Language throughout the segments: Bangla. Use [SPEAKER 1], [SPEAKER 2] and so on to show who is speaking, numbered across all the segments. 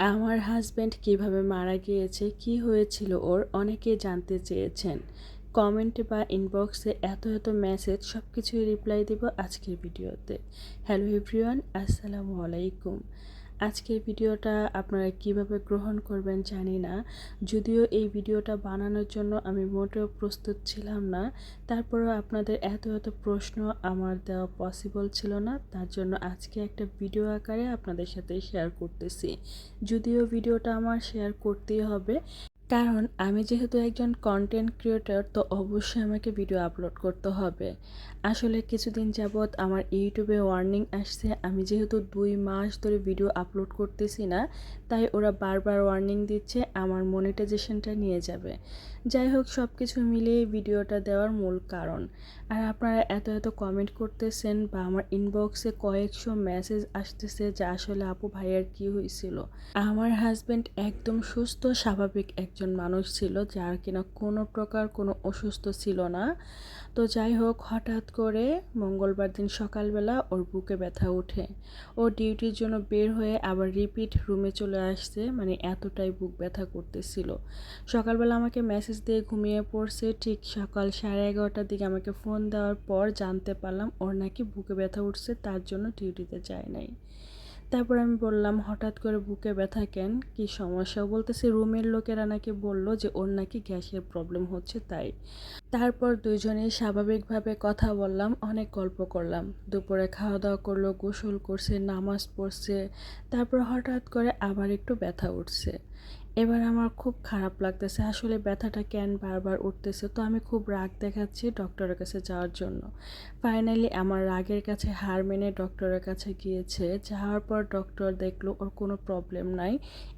[SPEAKER 1] আমার হাজব্যান্ড কীভাবে মারা গিয়েছে, কি হয়েছিল ওর অনেকে জানতে চেয়েছেন। কমেন্ট বা ইনবক্সে এত এত মেসেজ সব কিছুই রিপ্লাই দেব আজকের ভিডিওতে। হ্যালো এভরিওয়ান আসসালামু আলাইকুম। আজকের ভিডিওটা আপনারা কীভাবে গ্রহণ করবেন জানি না। যদিও এই ভিডিওটা বানানোর জন্য আমি মোটেও প্রস্তুত ছিলাম না। তারপরেও আপনাদের এত এত প্রশ্ন আমার দেওয়া পসিবল ছিল না। তার জন্য আজকে একটা ভিডিও আকারে আপনাদের সাথে শেয়ার করতেছি। যদিও ভিডিওটা আমার শেয়ার করতেই হবে। কারণ আমি যেহেতু একজন কন্টেন্ট ক্রিয়েটর তো অবশ্যই আমাকে ভিডিও আপলোড করতে হবে। আসলে কিছুদিন যাবৎ আমার ইউটিউবে ওয়ার্নিং আসছে। আমি যেহেতু দুই মাস ধরে ভিডিও আপলোড করতেছি না, তাই ওরা বারবার ওয়ার্নিং দিচ্ছে, আমার মনিটাইজেশনটা নিয়ে যাবে। যাই হোক সব কিছু মিলিয়ে ভিডিওটা দেওয়ার মূল কারণ। আর আপনারা এত এত কমেন্ট করতেছেন বা আমার ইনবক্সে কয়েকশো মেসেজ আসতেছে যে আসলে আপু ভাইয়ার কি হয়েছিল? আমার হাজব্যান্ড একদম সুস্থ, স্বাভাবিক একজন মানুষ ছিল যার কিনা কোনো প্রকার কোনো অসুস্থ ছিল না। তো যাই হোক, হঠাৎ করে মঙ্গলবার দিন সকালবেলা ওর বুকে ব্যথা ওঠে। ও ডিউটির জন্য বের হয়ে আবার রিপিট রুমে চলে আসছে মানে এতটাই বুক ব্যথা করতেছিল। সকালবেলা আমাকে মেসেজ দিয়ে ঘুমিয়ে পড়ছে। ঠিক সকাল সাড়ে এগারোটার দিকে আমাকে ফোন দেওয়ার পর জানতে পারলাম ওর নাকি বুকে ব্যথা উঠছে, তার জন্য ডিউটিতে যায় নাই। তারপর আমি বললাম, হঠাৎ করে বুকে ব্যথা কেন? কি সমস্যা? বলতেছে, রুমের লোকেরা নাকি বলল যে ওর নাকি গ্যাসের প্রবলেম হচ্ছে, তাই। তারপর দুজনেই স্বাভাবিকভাবে কথা বললাম, অনেক গল্প করলাম। দুপুরে খাওয়া দাওয়া করল, গোসল করছে, নামাজ পড়ছে, তারপর হঠাৎ করে আবার একটু ব্যথা উঠছে। এবার আমার খুব খারাপ লাগতেছে। আসলে ব্যথাটা কেন বারবার উঠতেছে? তো আমি খুব রাগ দেখাচ্ছি ডক্টরের কাছে যাওয়ার জন্য। ফাইনালি আমার রাগের কাছে হার মেনে ডক্টরের কাছে গিয়েছে। যাওয়ার পর ডক্টর দেখল ওর কোনো প্রবলেম নাই।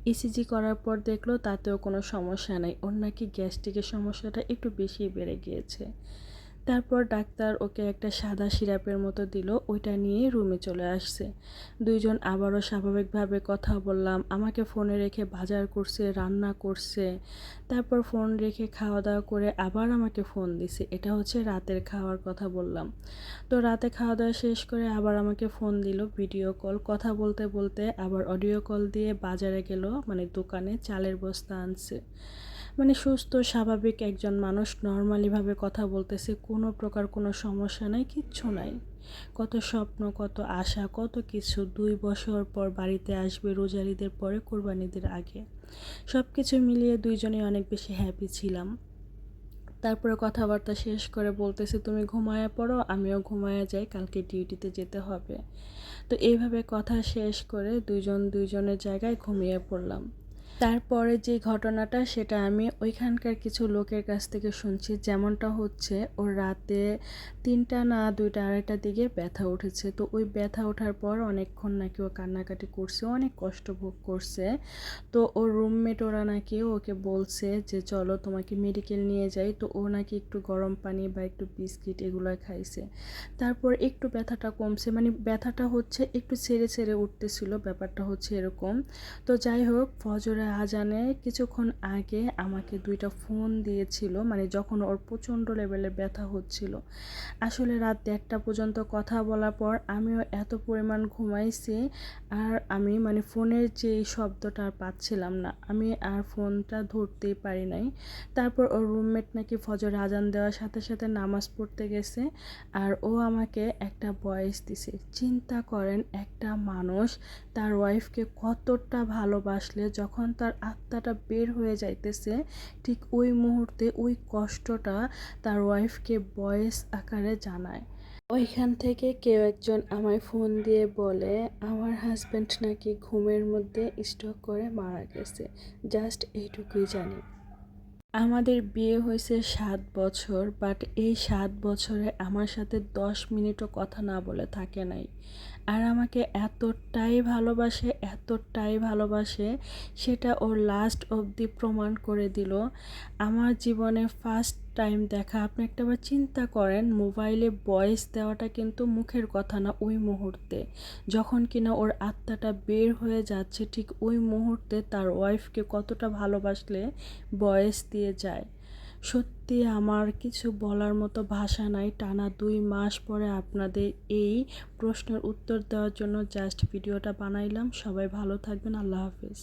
[SPEAKER 1] ইসিজি করার পর দেখল তাতেও কোনো সমস্যা নাই। ওর নাকি গ্যাস্ট্রিকের সমস্যাটা একটু বেশি বেড়ে গিয়েছে। তারপর ডাক্তার ওকে একটা সাদা সিরাপের মতো দিল, ওইটা নিয়ে রুমে চলে আসছে। দুইজন আবারও স্বাভাবিকভাবে কথা বললাম, আমাকে ফোনে রেখে বাজার করছে, রান্না করছে। তারপর ফোন রেখে খাওয়া দাওয়া করে আবার আমাকে ফোন দিছে, এটা হচ্ছে রাতের খাওয়ার কথা বললাম। তো রাতে খাওয়া দাওয়া শেষ করে আবার আমাকে ফোন দিল, ভিডিও কল, কথা বলতে বলতে আবার অডিও কল দিয়ে বাজারে গেল মানে দোকানে চালের বস্তা আনছে। মানে সুস্থ, স্বাভাবিক একজন মানুষ নর্মালিভাবে কথা বলতেছে, কোনো প্রকার কোনো সমস্যা নাই, কিচ্ছু নাই। কত স্বপ্ন, কত আশা, কত কিছু দুই বছর পর বাড়িতে আসবে রোজারিদের পরে কোরবানিদের আগে। সব কিছু মিলিয়ে দুইজনে অনেক বেশি হ্যাপি ছিলাম। তারপরে কথাবার্তা শেষ করে বলতেছে, তুমি ঘুমায়া পড়ো, আমিও ঘুমায়া যাই, কালকে ডিউটিতে যেতে হবে। তো এইভাবে কথা শেষ করে দুইজন দুইজনের জায়গায় ঘুমিয়ে পড়লাম। তারপরে যে ঘটনাটা, সেটা আমি ওইখানকার কিছু লোকের কাছ থেকে শুনছি। যেমনটা হচ্ছে, ওর রাতে তিনটা না দুইটা আড়াইটার দিকে ব্যথা উঠেছে। তো ওই ব্যথা ওঠার পর অনেকক্ষণ নাকি ও কান্নাকাটি করছে, অনেক কষ্ট ভোগ করছে। তো ওর রুমমেট ওরা নাকি ওকে বলছে যে, চলো তোমাকে মেডিকেল নিয়ে যাই। তো ও নাকি একটু গরম পানি বা একটু বিস্কিট এগুলো খাইছে। তারপর একটু ব্যথাটা কমছে মানে ব্যথাটা হচ্ছে একটু ছেড়ে ছেড়ে উঠতেছিল, ব্যাপারটা হচ্ছে এরকম। তো যাই হোক ফজরে আজানে কিছুক্ষণ আগে আমাকে দুইটা ফোন দিয়েছিল মানে যখন ওর প্রচণ্ড লেভেলে ব্যথা হচ্ছিল। আসলে রাত দেড়টা পর্যন্ত কথা বলার পর আমিও এত পরিমাণ ঘুমাইছি আর আমি মানে ফোনের যে শব্দটা আর পাচ্ছিলাম না, আমি আর ফোনটা ধরতেই পারি নাই। তারপর ওর রুমমেট নাকি ফজর আজান দেওয়ার সাথে সাথে নামাজ পড়তে গেছে আর ও আমাকে একটা বয়স দিছে, চিন্তা করেন, একটা মানুষ তার ওয়াইফকে কতটা ভালোবাসলে যখন তার আত্মাটা বের হয়ে যাইতেছে, ঠিক ওই মুহূর্তে ওই কষ্টটা তার ওয়াইফকে বয়েস আকারে জানায়। ওইখান থেকে কেউ একজন আমায় ফোন দিয়ে বলে, আমার হাজব্যান্ড নাকি ঘুমের মধ্যে স্টক করে মারা গেছে। জাস্ট এইটুকুই জানি। আমাদের বিয়ে হয়েছে সাত বছর বাট এই সাত বছরে আমার সাথে দশ মিনিটও কথা না বলে থাকে নাই। আর আমাকে এতটাই ভালোবাসে এতটাই ভালোবাসে, সেটা ওর লাস্ট অবধি প্রমাণ করে দিল। আমার জীবনে ফার্স্ট টাইম দেখা, আপনি একটা বার চিন্তা করেন মোবাইলে ভয়েস দেওয়াটা কিন্তু মুখের কথা না, ওই মুহূর্তে। যখন কিনা ওর আত্মাটা বের হয়ে যাচ্ছে, ঠিক ওই মুহূর্তে তার ওয়াইফকে কতটা ভালোবাসলে ভয়েস দিয়ে যায়। সত্যি আমার কিছু বলার মতো ভাষা নাই, টানা দুই মাস পরে আপনাদের এই প্রশ্নের উত্তর দেওয়ার জন্য জাস্ট ভিডিওটা বানাইলাম। সবাই ভালো থাকবেন, আল্লাহ হাফিজ।